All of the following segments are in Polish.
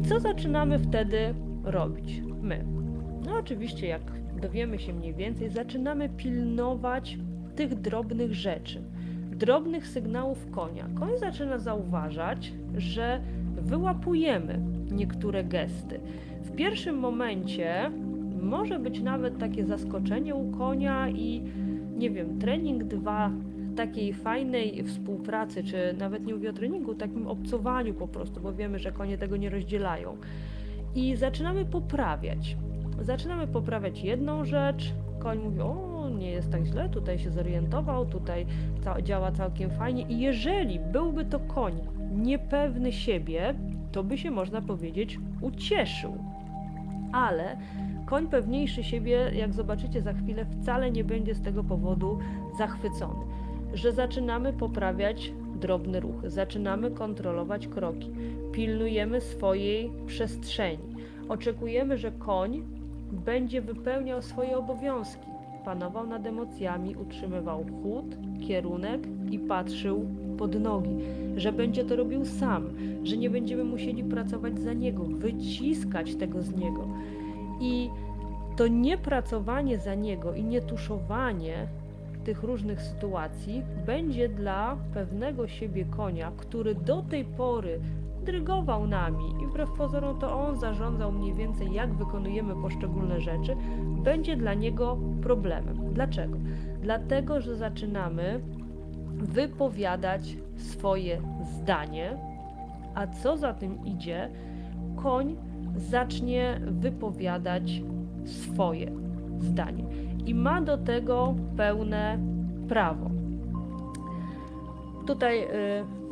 I co zaczynamy wtedy robić? My. No oczywiście, jak dowiemy się mniej więcej, zaczynamy pilnować tych drobnych rzeczy, drobnych sygnałów konia. Koń zaczyna zauważać, że wyłapujemy niektóre gesty. W pierwszym momencie może być nawet takie zaskoczenie u konia i nie wiem, trening dwa takiej fajnej współpracy, czy nawet nie mówię o treningu, takim obcowaniu po prostu, bo wiemy, że konie tego nie rozdzielają. I zaczynamy poprawiać. Zaczynamy poprawiać jedną rzecz, koń mówi, o nie jest tak źle, tutaj się zorientował, tutaj działa całkiem fajnie i jeżeli byłby to koń niepewny siebie, to by się można powiedzieć ucieszył. Ale koń pewniejszy siebie, jak zobaczycie za chwilę, wcale nie będzie z tego powodu zachwycony. Że zaczynamy poprawiać drobne ruchy, zaczynamy kontrolować kroki, pilnujemy swojej przestrzeni. Oczekujemy, że koń będzie wypełniał swoje obowiązki, panował nad emocjami, utrzymywał chód, kierunek i patrzył pod nogi, że będzie to robił sam, że nie będziemy musieli pracować za niego, wyciskać tego z niego. I to niepracowanie za niego i nietuszowanie tych różnych sytuacji będzie dla pewnego siebie konia, który do tej pory drygował nami i wbrew pozorom to on zarządzał mniej więcej jak wykonujemy poszczególne rzeczy, będzie dla niego problemem. Dlaczego? Dlatego, że zaczynamy wypowiadać swoje zdanie, a co za tym idzie, koń zacznie wypowiadać swoje zdanie i ma do tego pełne prawo. Tutaj y,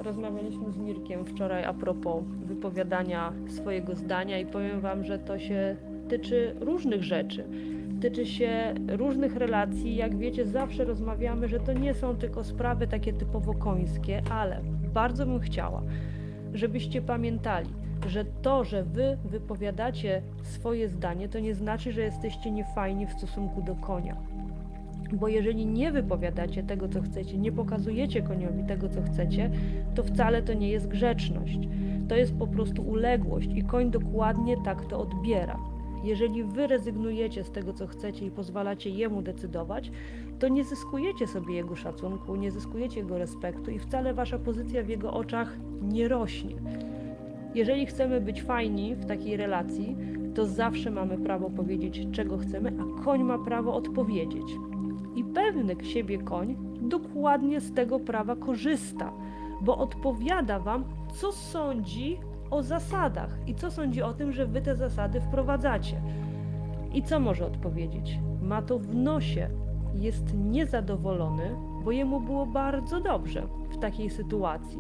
rozmawialiśmy z Mirkiem wczoraj a propos wypowiadania swojego zdania i powiem Wam, że to się tyczy różnych rzeczy. Tyczy się różnych relacji. Jak wiecie, zawsze rozmawiamy, że to nie są tylko sprawy takie typowo końskie, ale bardzo bym chciała, żebyście pamiętali, że to, że wy wypowiadacie swoje zdanie, to nie znaczy, że jesteście niefajni w stosunku do konia. Bo jeżeli nie wypowiadacie tego, co chcecie, nie pokazujecie koniowi tego, co chcecie, to wcale to nie jest grzeczność. To jest po prostu uległość i koń dokładnie tak to odbiera. Jeżeli wy rezygnujecie z tego, co chcecie i pozwalacie jemu decydować, to nie zyskujecie sobie jego szacunku, nie zyskujecie jego respektu i wcale wasza pozycja w jego oczach nie rośnie. Jeżeli chcemy być fajni w takiej relacji, to zawsze mamy prawo powiedzieć, czego chcemy, a koń ma prawo odpowiedzieć. I pewny siebie koń dokładnie z tego prawa korzysta, bo odpowiada wam, co sądzi o zasadach i co sądzi o tym, że wy te zasady wprowadzacie. I co może odpowiedzieć? Ma to w nosie. Jest niezadowolony, bo jemu było bardzo dobrze w takiej sytuacji.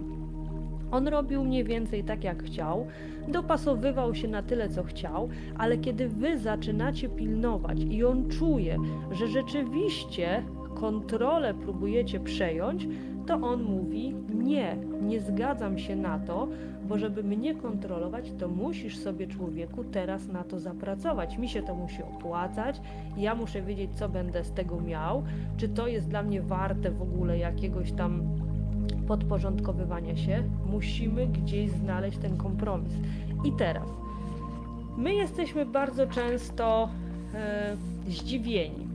On robił mniej więcej tak, jak chciał, dopasowywał się na tyle, co chciał, ale kiedy wy zaczynacie pilnować i on czuje, że rzeczywiście kontrolę próbujecie przejąć, to on mówi: Nie, nie zgadzam się na to, bo żeby mnie kontrolować, to musisz sobie, człowieku, teraz na to zapracować. Mi się to musi opłacać, ja muszę wiedzieć, co będę z tego miał, czy to jest dla mnie warte w ogóle jakiegoś tam podporządkowywania się, musimy gdzieś znaleźć ten kompromis. I teraz, my jesteśmy bardzo często e, zdziwieni,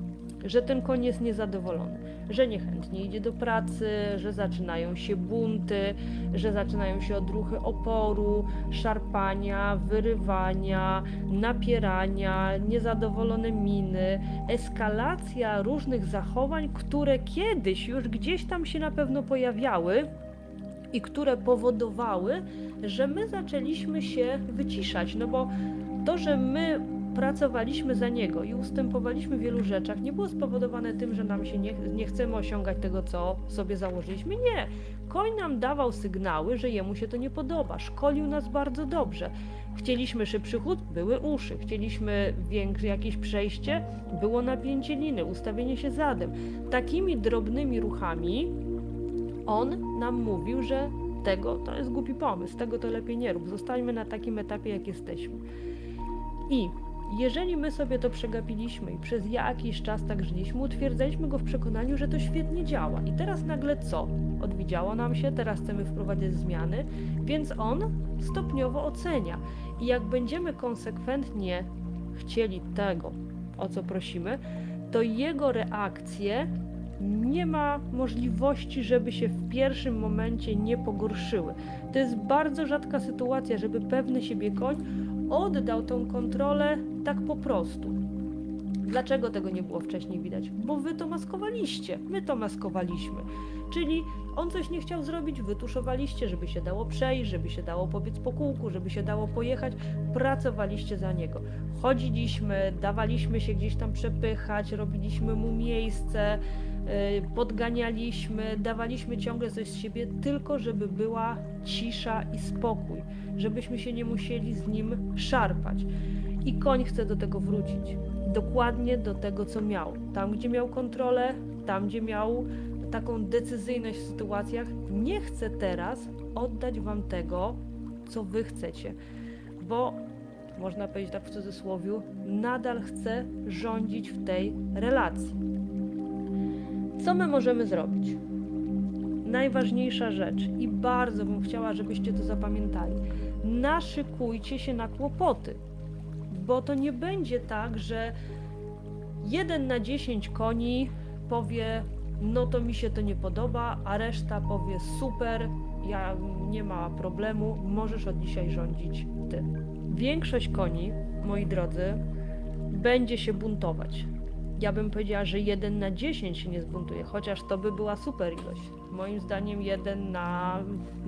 że ten koń jest niezadowolony, że niechętnie idzie do pracy, że zaczynają się bunty, że zaczynają się odruchy oporu, szarpania, wyrywania, napierania, niezadowolone miny, eskalacja różnych zachowań, które kiedyś już gdzieś tam się na pewno pojawiały i które powodowały, że my zaczęliśmy się wyciszać, no bo to, że my pracowaliśmy za niego i ustępowaliśmy w wielu rzeczach, nie było spowodowane tym, że nam się nie, nie chcemy osiągać tego, co sobie założyliśmy. Nie. Koń nam dawał sygnały, że jemu się to nie podoba. Szkolił nas bardzo dobrze. Chcieliśmy szybszy chód, były uszy. Chcieliśmy większe jakieś przejście, było napięcie liny, ustawienie się zadem. Takimi drobnymi ruchami on nam mówił, że tego to jest głupi pomysł, tego to lepiej nie rób. Zostańmy na takim etapie, jak jesteśmy. I jeżeli my sobie to przegapiliśmy i przez jakiś czas tak żyliśmy, utwierdzaliśmy go w przekonaniu, że to świetnie działa. I teraz nagle co? odwidziało nam się, teraz chcemy wprowadzać zmiany, więc on stopniowo ocenia. I jak będziemy konsekwentnie chcieli tego, o co prosimy, to jego reakcje nie ma możliwości, żeby się w pierwszym momencie nie pogorszyły. To jest bardzo rzadka sytuacja, żeby pewny siebie koń oddał tą kontrolę tak po prostu. Dlaczego tego nie było wcześniej widać? Bo wy to maskowaliście, my to maskowaliśmy. Czyli on coś nie chciał zrobić, wytuszowaliście, żeby się dało przejść, żeby się dało pobiec po kółku, żeby się dało pojechać, pracowaliście za niego. Chodziliśmy, dawaliśmy się gdzieś tam przepychać, robiliśmy mu miejsce, podganialiśmy, dawaliśmy ciągle coś z siebie, tylko żeby była cisza i spokój, żebyśmy się nie musieli z nim szarpać. I koń chce do tego wrócić. Dokładnie do tego, co miał. Tam, gdzie miał kontrolę, tam, gdzie miał taką decyzyjność w sytuacjach, nie chce teraz oddać wam tego, co wy chcecie. Bo można powiedzieć tak w cudzysłowie, nadal chce rządzić w tej relacji. Co my możemy zrobić? Najważniejsza rzecz i bardzo bym chciała, żebyście to zapamiętali. Naszykujcie się na kłopoty bo to nie będzie tak, że jeden na 10 koni powie, no to mi się to nie podoba, a reszta powie, super, ja nie ma problemu, możesz od dzisiaj rządzić ty. Większość koni, moi drodzy, będzie się buntować. Ja bym powiedziała, że 1 na 10 się nie zbuntuje, chociaż to by była super ilość. Moim zdaniem 1 na,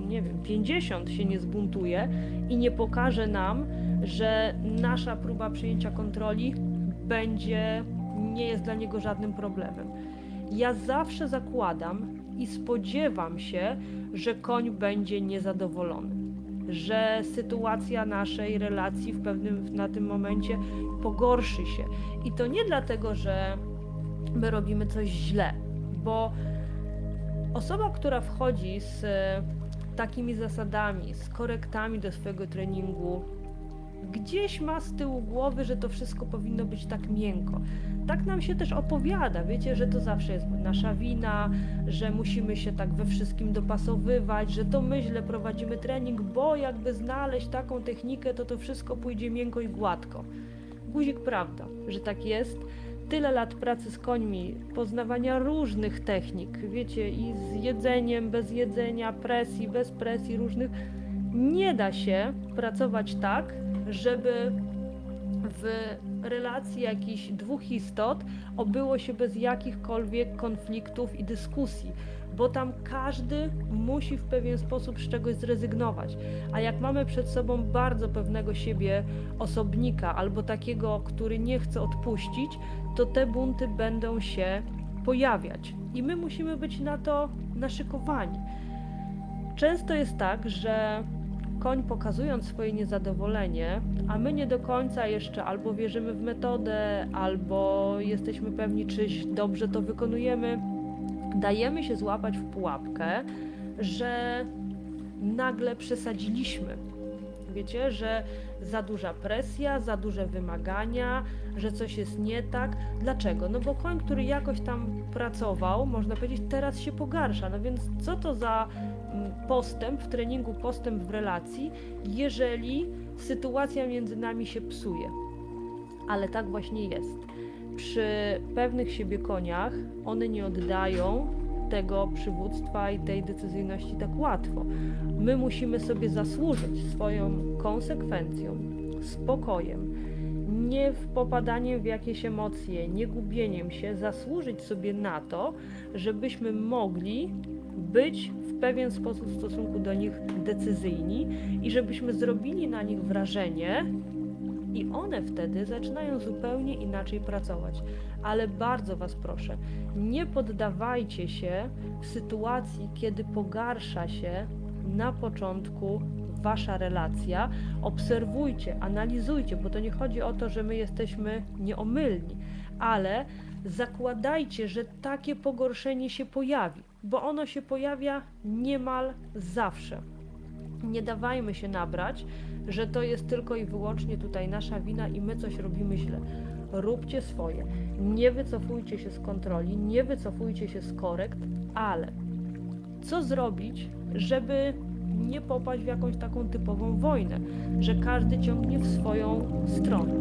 nie wiem, 50 się nie zbuntuje i nie pokaże nam, że nasza próba przejęcia kontroli będzie, nie jest dla niego żadnym problemem. Ja zawsze zakładam i spodziewam się, że koń będzie niezadowolony, że sytuacja naszej relacji w pewnym na tym momencie pogorszy się. I to nie dlatego, że my robimy coś źle, bo osoba, która wchodzi z takimi zasadami, z korektami do swojego treningu, gdzieś ma z tyłu głowy, że to wszystko powinno być tak miękko. Tak nam się też opowiada, wiecie, że to zawsze jest nasza wina, że musimy się tak we wszystkim dopasowywać, że to my źle prowadzimy trening, bo jakby znaleźć taką technikę, to to wszystko pójdzie miękko i gładko. Guzik prawda, że tak jest. Tyle lat pracy z końmi, poznawania różnych technik, wiecie, i z jedzeniem, bez jedzenia, presji, bez presji, różnych. Nie da się pracować tak, żeby w relacji jakichś dwóch istot obyło się bez jakichkolwiek konfliktów i dyskusji, bo tam każdy musi w pewien sposób z czegoś zrezygnować. A jak mamy przed sobą bardzo pewnego siebie osobnika albo takiego, który nie chce odpuścić, to te bunty będą się pojawiać i my musimy być na to naszykowani. Często jest tak, że koń pokazując swoje niezadowolenie, a my nie do końca jeszcze albo wierzymy w metodę, albo jesteśmy pewni, czy dobrze to wykonujemy, dajemy się złapać w pułapkę, że nagle przesadziliśmy. Wiecie, że za duża presja, za duże wymagania, że coś jest nie tak. Dlaczego? No bo koń, który jakoś tam pracował, można powiedzieć, teraz się pogarsza. No więc co to za postęp w treningu, postęp w relacji, jeżeli sytuacja między nami się psuje. Ale tak właśnie jest. Przy pewnych siebie koniach one nie oddają tego przywództwa i tej decyzyjności tak łatwo. My musimy sobie zasłużyć swoją konsekwencją, spokojem, nie w popadaniem w jakieś emocje, nie gubieniem się, zasłużyć sobie na to, żebyśmy mogli być w pewien sposób w stosunku do nich decyzyjni i żebyśmy zrobili na nich wrażenie, i one wtedy zaczynają zupełnie inaczej pracować. Ale bardzo Was proszę, nie poddawajcie się w sytuacji, kiedy pogarsza się na początku Wasza relacja. Obserwujcie, analizujcie, bo to nie chodzi o to, że my jesteśmy nieomylni, ale zakładajcie, że takie pogorszenie się pojawi, bo ono się pojawia niemal zawsze. Nie dawajmy się nabrać, że to jest tylko i wyłącznie tutaj nasza wina i my coś robimy źle. Róbcie swoje. Nie wycofujcie się z kontroli, nie wycofujcie się z korekt, ale co zrobić, żeby nie popaść w jakąś taką typową wojnę, że każdy ciągnie w swoją stronę.